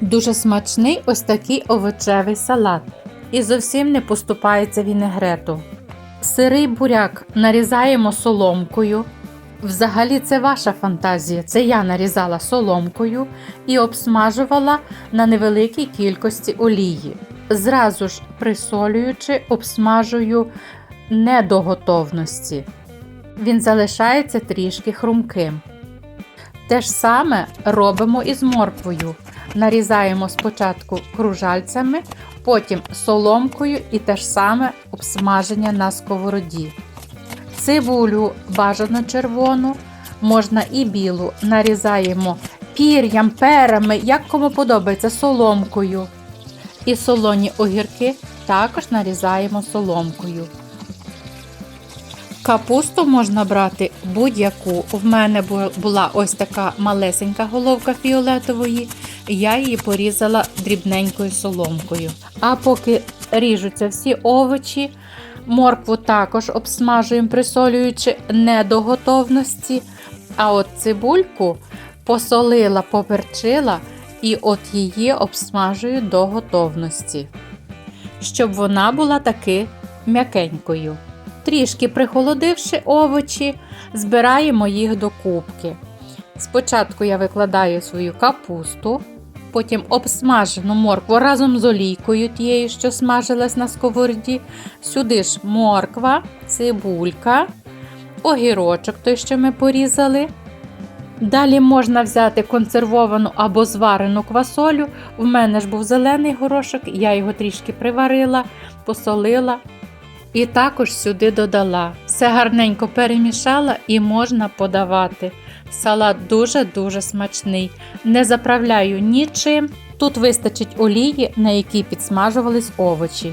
Дуже смачний ось такий овочевий салат. І зовсім не поступається вінегрету. Сирий буряк нарізаємо соломкою. Взагалі, це ваша фантазія. Це я нарізала соломкою і обсмажувала на невеликій кількості олії. Зразу ж присолюючи, обсмажую не до готовності. Він залишається трішки хрумким. Те ж саме робимо і з морквою. Нарізаємо спочатку кружальцями, потім соломкою і те ж саме обсмаження на сковороді. Цибулю бажано червону, можна і білу. Нарізаємо пір'ям, перами, як кому подобається, соломкою. І солоні огірки також нарізаємо соломкою. Капусту можна брати будь-яку. В мене була ось така малесенька головка фіолетової, я її порізала дрібненькою соломкою. А поки ріжуться всі овочі, моркву також обсмажуємо, присолюючи не до готовності. А от цибульку посолила, поперчила і от її обсмажую до готовності, щоб вона була таки м'якенькою. Трішки прихолодивши овочі, збираємо їх до кубки. Спочатку я викладаю свою капусту, потім обсмажену моркву разом з олійкою тією, що смажилась на сковороді. Сюди ж морква, цибулька, огірочок, той, що ми порізали. Далі можна взяти консервовану або зварену квасолю. В мене ж був зелений горошок, я його трішки приварила, посолила і також сюди додала. Все гарненько перемішала і можна подавати. Салат дуже-дуже смачний. Не заправляю нічим. Тут вистачить олії, на якій підсмажувались овочі.